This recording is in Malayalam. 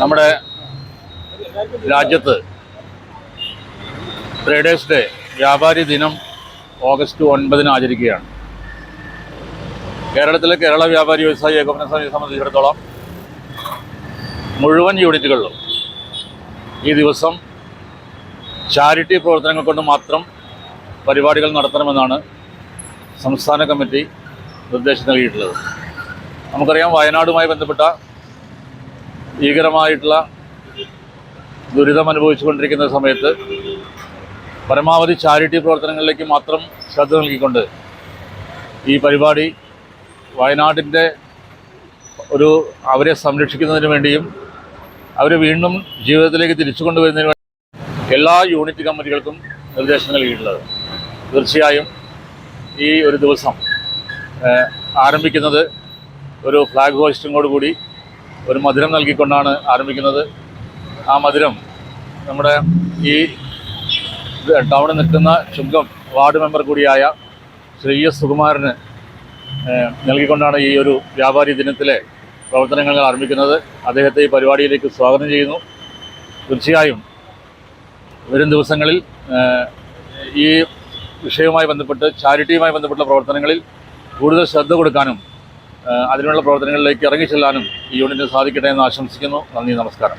നമ്മുടെ രാജ്യത്ത് ട്രേഡേഴ്സ് ഡേ വ്യാപാരി ദിനം ഓഗസ്റ്റ് ഒൻപതിന് ആചരിക്കുകയാണ്. കേരളത്തിലെ കേരള വ്യാപാരി വ്യവസായി ഏകോപന സമിതിയെ സംബന്ധിച്ചിടത്തോളം മുഴുവൻ യൂണിറ്റുകളിലും ഈ ദിവസം ചാരിറ്റി പ്രവർത്തനങ്ങൾ കൊണ്ട് മാത്രം പരിപാടികൾ നടത്തണമെന്നാണ് സംസ്ഥാന കമ്മിറ്റി നിർദ്ദേശം നൽകിയിട്ടുള്ളത്. നമുക്കറിയാം വയനാടുമായി ബന്ധപ്പെട്ട ഭീകരമായിട്ടുള്ള ദുരിതം അനുഭവിച്ചുകൊണ്ടിരിക്കുന്ന സമയത്ത് പരമാവധി ചാരിറ്റി പ്രവർത്തനങ്ങളിലേക്ക് മാത്രം ശ്രദ്ധ നൽകിക്കൊണ്ട് ഈ പരിപാടി വയനാടിന്റെ ഒരു അവരെ സംരക്ഷിക്കുന്നതിന് വേണ്ടിയും അവരെ വീണ്ടും ജീവിതത്തിലേക്ക് തിരിച്ചു കൊണ്ടുവരുന്നതിന് വേണ്ടി എല്ലാ യൂണിറ്റ് കമ്മിറ്റികൾക്കും നിർദ്ദേശം നൽകിയിട്ടുള്ളത്. തീർച്ചയായും ഈ ഒരു ദിവസം ആരംഭിക്കുന്നത് ഒരു ഫ്ലാഗ് ഹോസ്റ്റിങ്ങോട് കൂടി ഒരു മധുരം നൽകിക്കൊണ്ടാണ് ആരംഭിക്കുന്നത്. ആ മധുരം നമ്മുടെ ഈ ടൗണിൽ നിൽക്കുന്ന ചുങ്കം വാർഡ് മെമ്പർ കൂടിയായ ശ്രീ എസ് സുകുമാരന് നൽകിക്കൊണ്ടാണ് ഈ ഒരു വ്യാപാരി ദിനത്തിലെ പ്രവർത്തനങ്ങൾ ആരംഭിക്കുന്നത്. അദ്ദേഹത്തെ ഈ പരിപാടിയിലേക്ക് സ്വാഗതം ചെയ്യുന്നു. തീർച്ചയായും വരും ദിവസങ്ങളിൽ ഈ വിഷയവുമായി ബന്ധപ്പെട്ട് ചാരിറ്റിയുമായി ബന്ധപ്പെട്ട പ്രവർത്തനങ്ങളിൽ കൂടുതൽ ശ്രദ്ധ കൊടുക്കാനും അതിനുള്ള പ്രവർത്തനങ്ങളിലേക്ക് ഇറങ്ങിച്ചെല്ലാനും ഈ യൂണിറ്റിന് സാധിക്കട്ടെ എന്ന് ആശംസിക്കുന്നു. നന്ദി നമസ്കാരം.